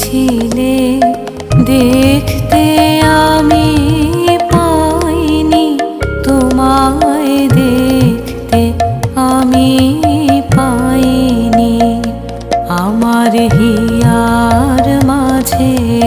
ছিলে দেখতে আমি পাইনি তোমায় দেখতে আমি পাইনি। আমার হিয়ার মাঝে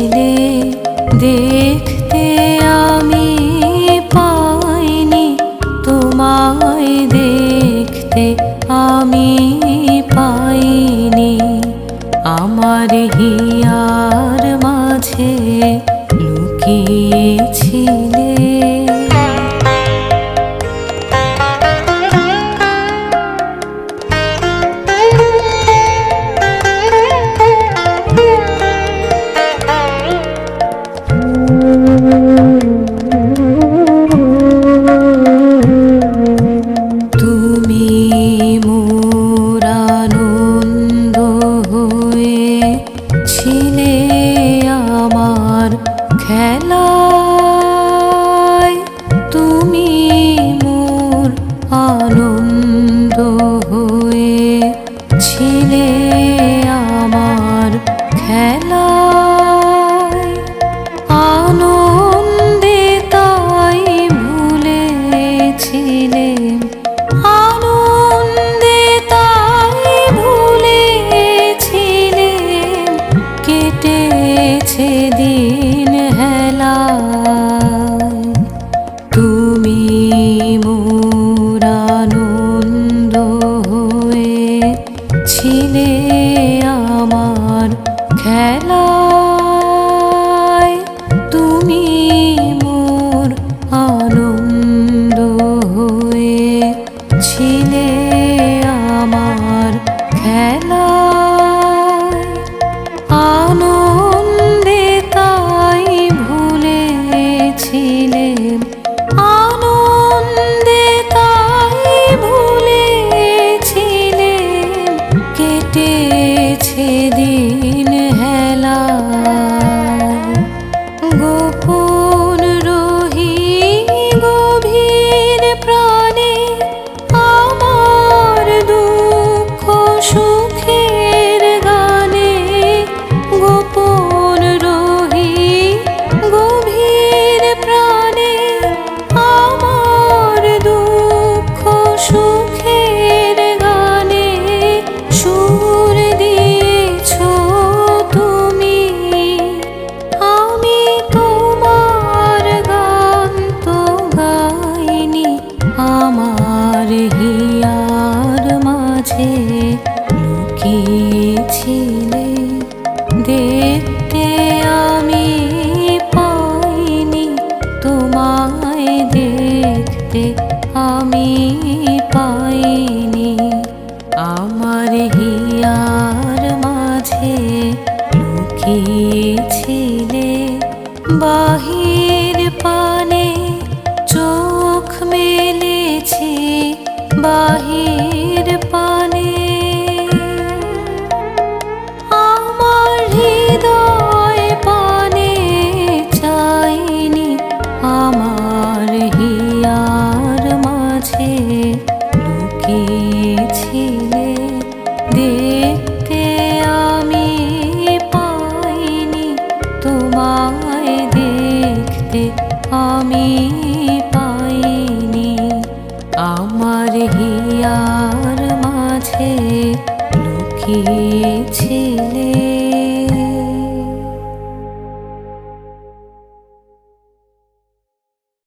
চাইলে দেখতে আমি পাইনি তোমায় দেখতে আমি পাইনি। আমার হিয়ার মাঝে লুকিয়ে সেদিন হেলা তুমি মোরানন্দ হয়ে ছিলে আমার খেলা বাহি আমি পাইনি আমার হিয়ার মাঝে লুকিয়েছিলে।